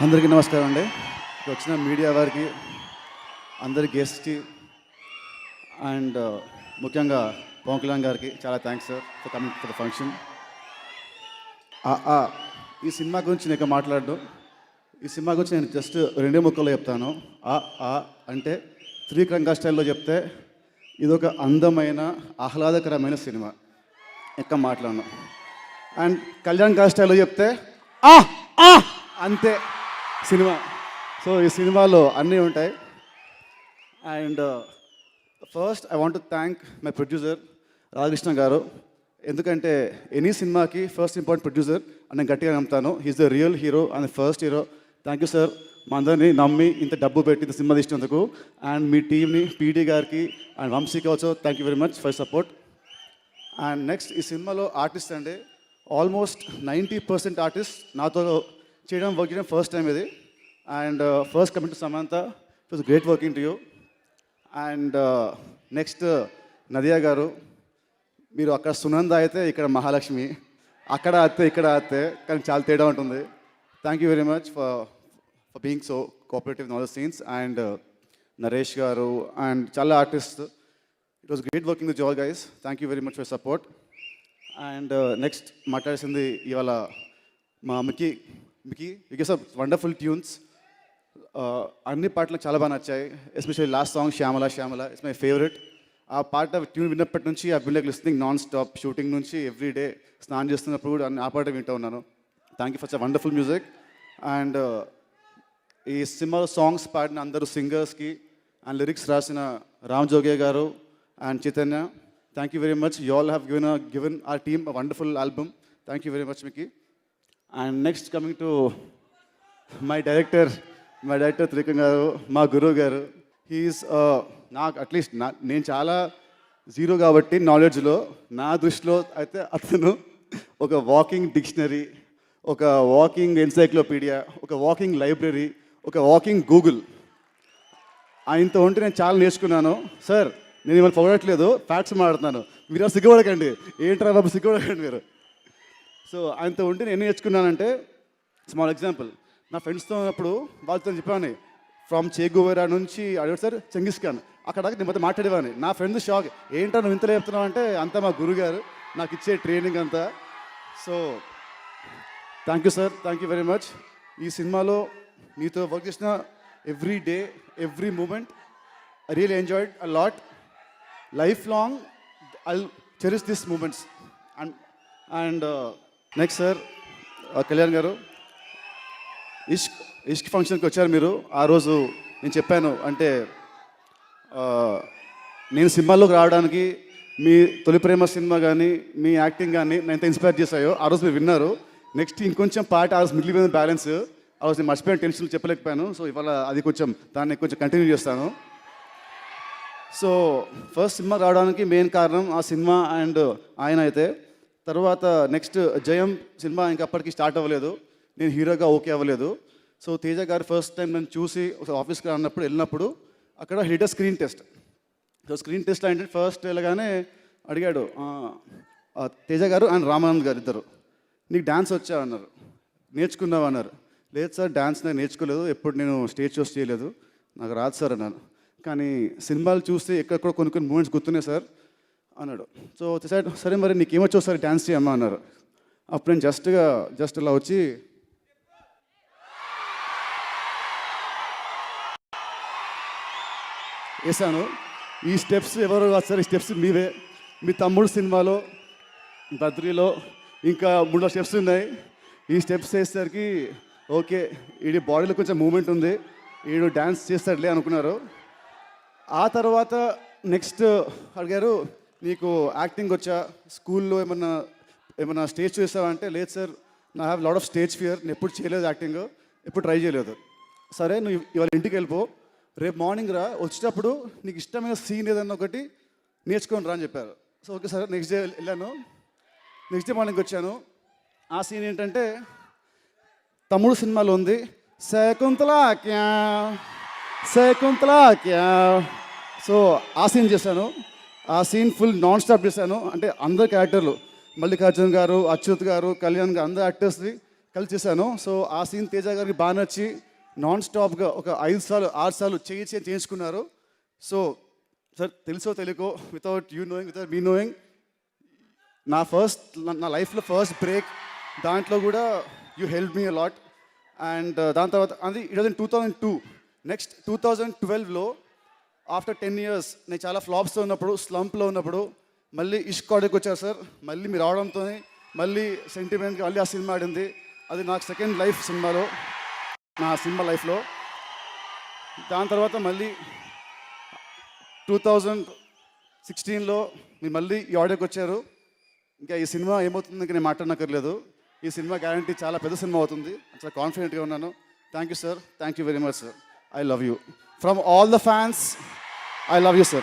అందరికీ నమస్కారం అండి. వచ్చిన మీడియా వారికి అందరి గెస్ట్కి అండ్ uh, ముఖ్యంగా పవన్ కళ్యాణ్ గారికి చాలా thanks sir for coming for the function ఈ సినిమా గురించి నేను మాట్లాడడం ఈ సినిమా గురించి నేను జస్ట్ రెండే ముక్కల్లో చెప్తాను. ఆ ఆ అంటే త్రికంగా స్టైల్లో చెప్తే ఇది ఒక అందమైన ఆహ్లాదకరమైన సినిమా. ఎక్క మాట్లాడను. అండ్ కళ్యాణ్ గారి స్టైల్లో చెప్తే ఆ ఆ అంతే. సినిమా. సో ఈ సినిమాలో అన్నీ ఉంటాయి. And first I want to thank my producer Radhakrishna garu. ఎందుకంటే ఎనీ సినిమాకి ఫస్ట్ ఇంపార్టెంట్ ప్రొడ్యూసర్ అని నేను గట్టిగా నమ్ముతాను. He's the real hero and first hero thank you sir మా అందరినీ నమ్మి ఇంత డబ్బు పెట్టి ఇంత సినిమా తీసినందుకు. అండ్ మీ టీంని పీడీ గారికి అండ్ వంశీకి also thank you very much for support and next ఈ సినిమాలో ఆర్టిస్ట్ అండి ఆల్మోస్ట్ నైంటీ పర్సెంట్ ఆర్టిస్ట్ నాతో చేయడం వర్క్ చేయడం ఫస్ట్ టైం ఇది. And first coming to Samantha it was great working to you and next Nadiya garu మీరు అక్కడ సునంద అయితే ఇక్కడ మహాలక్ష్మి అక్కడ అత్తే ఇక్కడ అత్తే కానీ చాలా తేడా ఉంటుంది. Thank you very much for for being so cooperative in all scenes and Naresh garu and చాలా artist it was great working with all guys thank you very much for support and next మాట్లాడాల్సింది ఇవాళ మా అమ్మకి మికి because of wonderful tunes అన్ని పాటలు చాలా బాగా నచ్చాయి. Especially last song Shyamala Shyamala it's my favourite ఆ పాట ట్యూన్ విన్నప్పటి నుంచి ఆ బిల్లకి లిస్నింగ్ నాన్ స్టాప్ షూటింగ్ నుంచి ఎవ్రీ డే స్నానం చేస్తున్నప్పుడు కూడా అన్ని ఆ పాట వింటూ ఉన్నాను. Thank you for wonderful music and ఈ సినిమా సాంగ్స్ పాడిన అందరూ సింగర్స్కి అండ్ లిరిక్స్ రాసిన Ram Joge garu and Chaitanya thank you very much you all have given given our team wonderful album thank you very much మీకు and next coming to my director my director త్రికం garu మా గురువు గారు. He's uh, నాకు at least నా నేను చాలా zero కాబట్టి నాలెడ్జ్లో నా దృష్టిలో అయితే అతను ఒక వాకింగ్ డిక్షనరీ ఒక వాకింగ్ ఎన్సైక్లోపీడియా ఒక వాకింగ్ లైబ్రరీ ఒక వాకింగ్ గూగుల్ ఆయనతో ఉంటే నేను చాలా నేర్చుకున్నాను. సార్ నేను ఇవాళ పొగడట్లేదు ఫ్యాక్ట్స్ మాట్లాడుతున్నాను. మీరు సిగ్గుపడకండి. ఏంట్రా బాబు సిగ్గుపడకండి మీరు? సో ఆయనతో ఉంటే నేను నేర్చుకున్నానంటే స్మాల్ ఎగ్జాంపుల్ నా ఫ్రెండ్స్తో ఉన్నప్పుడు వాళ్ళతో చెప్పాను ఫ్రమ్ చేగువేరా నుంచి అడిగాడు సార్ చెంగిస్ ఖాన్ అక్కడ నేను మొత్తం మాట్లాడేవాడిని. నా ఫ్రెండ్ షాక్ ఏంటో నువ్వు ఇంతలో చెప్తున్నావు? అంటే అంతా మా గురుగారు నాకు ఇచ్చే ట్రైనింగ్ అంతా. So thank you sir thank you very much ఈ సినిమాలో మీతో వర్క్ చేసిన every day every moment I real enjoyed a lot life long I cherish this moments and and next sir Kalyan garu. Ishq Ishq ఫంక్షన్కి వచ్చారు మీరు. ఆ రోజు నేను చెప్పాను అంటే నేను సినిమాలోకి రావడానికి మీ తొలి ప్రేమ సినిమా కానీ మీ యాక్టింగ్ కానీ నేను ఎంత ఇన్స్పైర్ చేశాయో ఆ రోజు మీరు విన్నారు. నెక్స్ట్ ఇంకొంచెం పాట ఆ రోజు మిగిలిపోయిన బ్యాలెన్స్. ఆ రోజు నేను మర్చిపోయిన టెన్షన్ చెప్పలేకపోయాను. సో ఇవాళ అది కొంచెం దాన్ని కొంచెం కంటిన్యూ చేస్తాను. సో ఫస్ట్ సినిమా రావడానికి మెయిన్ కారణం ఆ సినిమా అండ్ ఆయన అయితే. తర్వాత నెక్స్ట్ జయం సినిమా ఇంకా అప్పటికి స్టార్ట్ అవ్వలేదు. నేను హీరోగా ఓకే అవ్వలేదు. సో తేజ గారు ఫస్ట్ టైం నేను చూసి ఆఫీస్కి అన్నప్పుడు వెళ్ళినప్పుడు అక్కడ hit screen test. So screen test ఏంటంటే ఫస్ట్ వెళ్ళగానే అడిగాడు తేజ గారు అండ్ రామానంద్ గారు ఇద్దరు. నీకు డ్యాన్స్ వచ్చా? అన్నారు. నేర్చుకున్నావు? అన్నారు. లేదు సార్ డ్యాన్స్ నేను నేర్చుకోలేదు. ఎప్పుడు నేను స్టేజ్ షోస్ చేయలేదు. నాకు రాదు సార్ అన్నాను కానీ సినిమాలు చూస్తే ఎక్కడెక్కడ కొన్ని కొన్ని మూమెంట్స్ గుర్తున్నాయి సార్. అన్నాడు. సో సార్ సరే మరి నీకేమొచ్చో ఒకసారి డ్యాన్స్ చేయమ్మా అన్నారు. అప్పుడు నేను జస్ట్గా జస్ట్ ఇలా వచ్చి వేసాను ఈ స్టెప్స్ ఎవరు కాదు సార్ ఈ స్టెప్స్ మీవే. మీ తమ్ముడు సినిమాలో బద్రీలో ఇంకా మూడో స్టెప్స్ ఉన్నాయి. ఈ స్టెప్స్ వేసేసరికి ఓకే వీడి బాడీలో కొంచెం మూమెంట్ ఉంది. వీడు డ్యాన్స్ చేస్తాడులే అనుకున్నారు. ఆ తర్వాత నెక్స్ట్ అడిగారు నీకు యాక్టింగ్ వచ్చా? స్కూల్లో ఏమన్నా ఏమన్నా స్టేజ్ చూసావంటే లేదు సార్ నా have lot of stage fear నేను ఎప్పుడు చేయలేదు యాక్టింగ్ ఎప్పుడు ట్రై చేయలేదు. సరే నువ్వు ఇవాళ ఇంటికి వెళ్ళిపో. రేపు మార్నింగ్ రా వచ్చేటప్పుడు నీకు ఇష్టమైన సీన్ ఏదన్నా ఒకటి నేర్చుకొని రా అని చెప్పారు. So okay sir next day వెళ్ళాను. నెక్స్ట్ డే మార్నింగ్ వచ్చాను. ఆ సీన్ ఏంటంటే తమ్ముడు సినిమాలో ఉంది. శకుంతలా క్యా శకుంతలా క్యా సో ఆ సీన్ చేశాను. ఆ సీన్ ఫుల్ నాన్ స్టాప్ చేశాను. అంటే అందరు క్యారెక్టర్లు మల్లికార్జున్ గారు అచ్యుత్ గారు కళ్యాణ్ గారు అందరు యాక్టర్స్ని కలిసి చేశాను. సో ఆ సీన్ తేజ గారికి బాగా నచ్చి నాన్ స్టాప్గా ఒక ఐదు సార్లు ఆరు సార్లు చేయి చేయి చేయించుకున్నారు. సో సార్ తెలుసో తెలియకో without you knowing without me knowing నా ఫస్ట్ నా లైఫ్లో ఫస్ట్ బ్రేక్ దాంట్లో కూడా you help me a lot and దాని తర్వాత అది it was in two thousand to next two thousand ట్వెల్వ్లో after ten years నేను చాలా ఫ్లాప్స్తో ఉన్నప్పుడు స్లంప్లో ఉన్నప్పుడు మళ్ళీ ఇష్క్ కాడకి వచ్చారు సార్. మళ్ళీ మీరు రావడంతో మళ్ళీ సెంటిమెంట్గా మళ్ళీ ఆ సినిమా ఆడింది. అది నాకు సెకండ్ లైఫ్ సినిమాలో నా సినిమా లైఫ్లో దాని తర్వాత మళ్ళీ టూ థౌజండ్ సిక్స్టీన్లో మీరు మళ్ళీ ఈ ఆడియోకి వచ్చారు. ఇంకా ఈ సినిమా ఏమవుతుంది ఇంకా నేను మాట్లాడనక్కర్లేదు. ఈ సినిమా గ్యారంటీ చాలా పెద్ద సినిమా అవుతుంది. చాలా కాన్ఫిడెంట్గా ఉన్నాను. Thank you sir thank you very much sir I love you. From all the fans, I love you, sir.